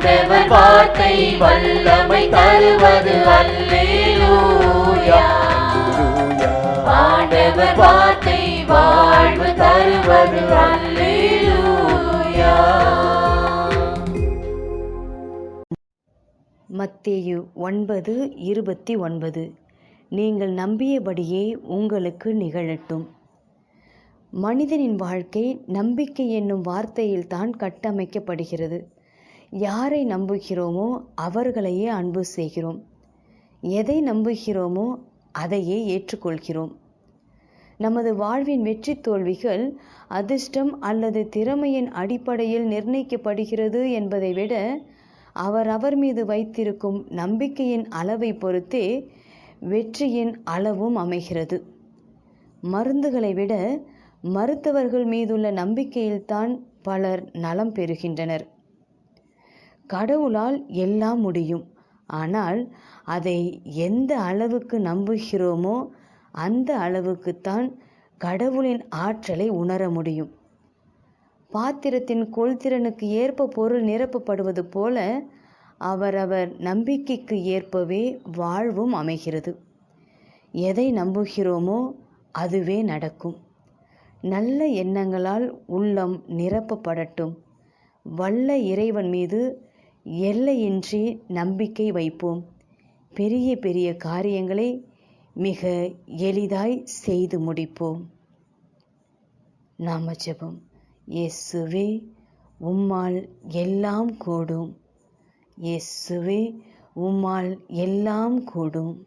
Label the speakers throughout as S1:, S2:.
S1: ஆண்டவர் வார்த்தை வல்லமை தருவது. அல்லேலூயா. ஆண்டவர் வார்த்தை வாழ்வு தருவது. அல்லேலூயா.
S2: மத்தேயு ஒன்பது இருபத்தி ஒன்பது. நீங்கள் நம்பியபடியே உங்களுக்கு நிகழட்டும். மனிதனின் வாழ்க்கை நம்பிக்கை என்னும் வார்த்தையில் தான் கட்டமைக்கப்படுகிறது. யாரை நம்புகிறோமோ அவர்களையே அன்பு செய்கிறோம். எதை நம்புகிறோமோ அதையே ஏற்றுக்கொள்கிறோம். நமது வாழ்வின் வெற்றி தோல்விகள் அதிர்ஷ்டம் அல்லது திறமையின் அடிப்படையில் நிர்ணயிக்கப்படுகிறது என்பதை விட அவர் அவர் மீது வைத்திருக்கும் நம்பிக்கையின் அளவை பொறுத்தே வெற்றியின் அளவும் அமைகிறது. மருந்துகளை விட மருத்துவர்கள் மீதுள்ள நம்பிக்கையில்தான் பலர் நலம் பெறுகின்றனர். கடவுளால் எல்லாம் முடியும். ஆனால் அதை எந்த அளவுக்கு நம்புகிறோமோ அந்த அளவுக்குத்தான் கடவுளின் ஆற்றலை உணர முடியும். பாத்திரத்தின் கொள்திறனுக்கு ஏற்ப பொருள் நிரப்பப்படுவது போல அவரவர் நம்பிக்கைக்கு ஏற்பவே வாழ்வும் அமைகிறது. எதை நம்புகிறோமோ அதுவே நடக்கும். நல்ல எண்ணங்களால் உள்ளம் நிரப்பப்படட்டும். வல்ல இறைவன் மீது எல்லையின்றி நம்பிக்கை வைப்போம். பெரிய பெரிய காரியங்களை மிக எளிதாய் செய்து முடிப்போம். நாம ஜெபம். இயேசுவே உம்மால் எல்லாம் கூடும். இயேசுவே உம்மால் எல்லாம் கூடும்.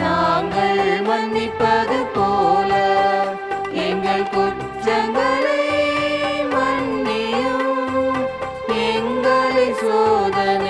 S1: நாங்கள் மன்னிப்பது போல எங்கள் குற்றங்களை மன்னியும் எங்களை
S3: சோதனை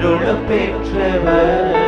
S3: அருள பெற்றவர்